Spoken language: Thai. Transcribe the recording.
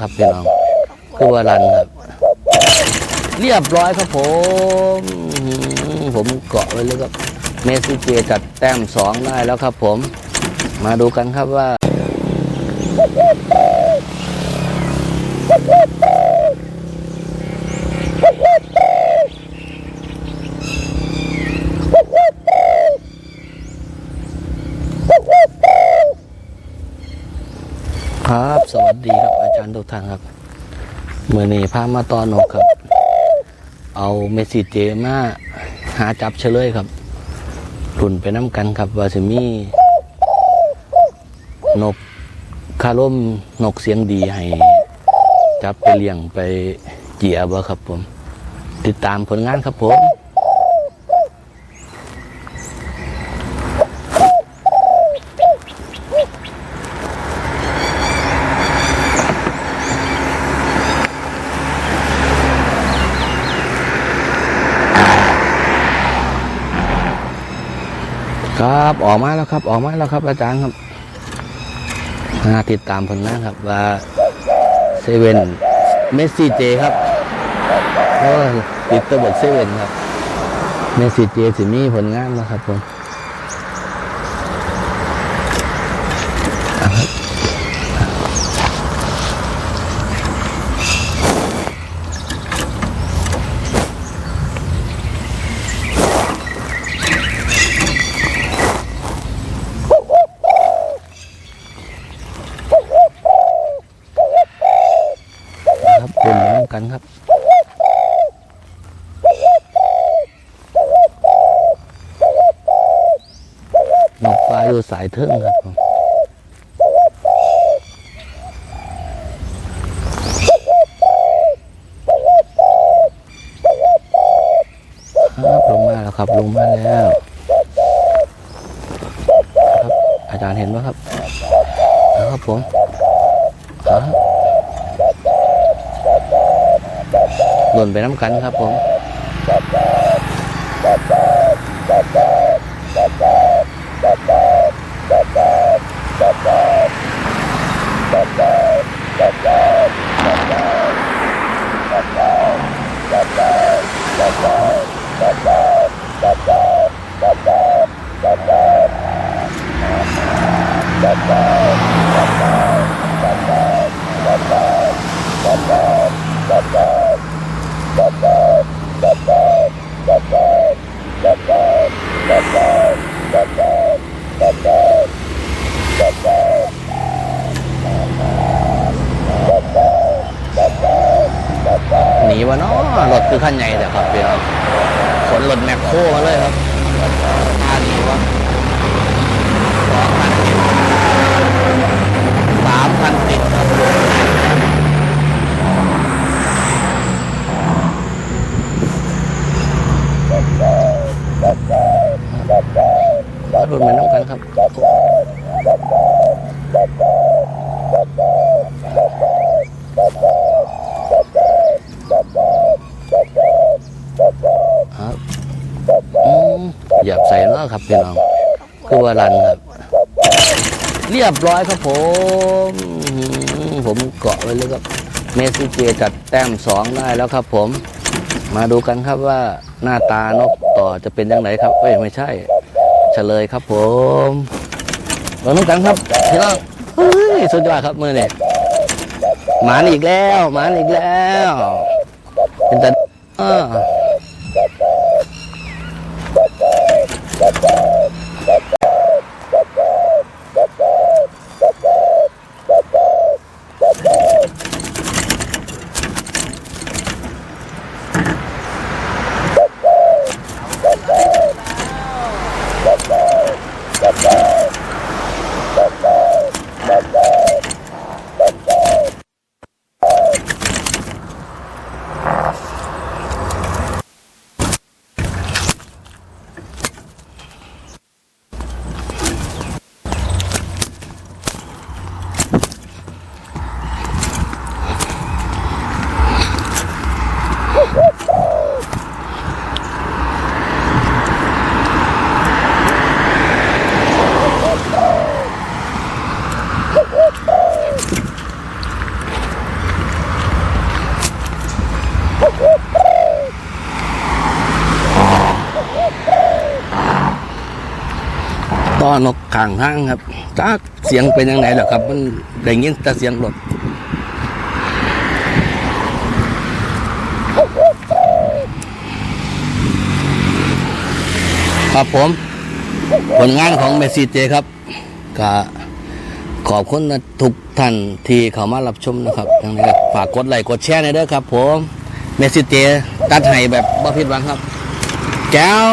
ครับพี่น้องคือว่ารันครับ เรียบร้อยครับผม ผมเกาะไว้เลยครับ เมสซี่เจจัดแต้มสองได้แล้วครับผม มาดูกันครับว่าครับ สวัสดีครับาจารย์ทุกท่านครับเมื่อนี้พามาตอนนกครับ เอาเมสซี่เจมาหาจับเฉลยครับรุ่นไปน้ำกันครับว่าจะมีนกคาร่มนกเสียงดีให้ จับไปเลี้ยงไปเจียบ่ครับผม ติดตามผลงานครับผม ครับออกมาแล้วครับ ออกมาแล้วครับ อาจารย์ครับมาติดตามผลงานครับ ว่าเซเว่นเมสซี่เจครับโอ้ยติดตัวบทเซเว่นครับเมสซี่เจสิมีผลงานแล้วครับผมเอาครับครับคุณน้ำ กันครับ นกปลาอยู่สายเทิงครับผมครับลงมาแล้วครับลงมาแล้ว ครับอาจารย์เห็นไหมครับครับผมครับ หล่นไปน้ำกันครับผม หนีวะเนาะรถคือขั้นใหญ่แต่ครับพี่น้องขนรถแมคโครมาเลยครับท่าหนี้วะสองคันติดสามคันติดครับรถมันน้ำกันครับครับอืม หยับใส่เนาะครับพี่น้อง คือว่ารันครับ เรียบร้อยครับผม ผมเกาะไว้เลยครับ เมสซี่เจจัดแต้มสองได้แล้วครับผม มาดูกันครับว่าหน้าตานกต่อจะเป็นยังไงครับเอ้ยไม่ใช่ เฉลยครับผมมาดูกันครับพี่น้องเฮ้ยสุดยอดครับมือเนี่ยหมานอีกแล้ว หมานอีกแล้ว เป็นแต่ ท่อนกข้างทางครับจักเสียงเป็นยังไงหรอครับ มันได้ยินแต่เสียงรถครับผม ผลงานของเมสซี่เจครับก็ขอบคุณทุกท่านที่เข้ามารับชมนะครับทั้งนี้ก็ฝากกดไลค์กดแชร์ในเด้อครับผมเมสซี่เจตัดให้แบบบ่ผิดหวังครับ แก้ว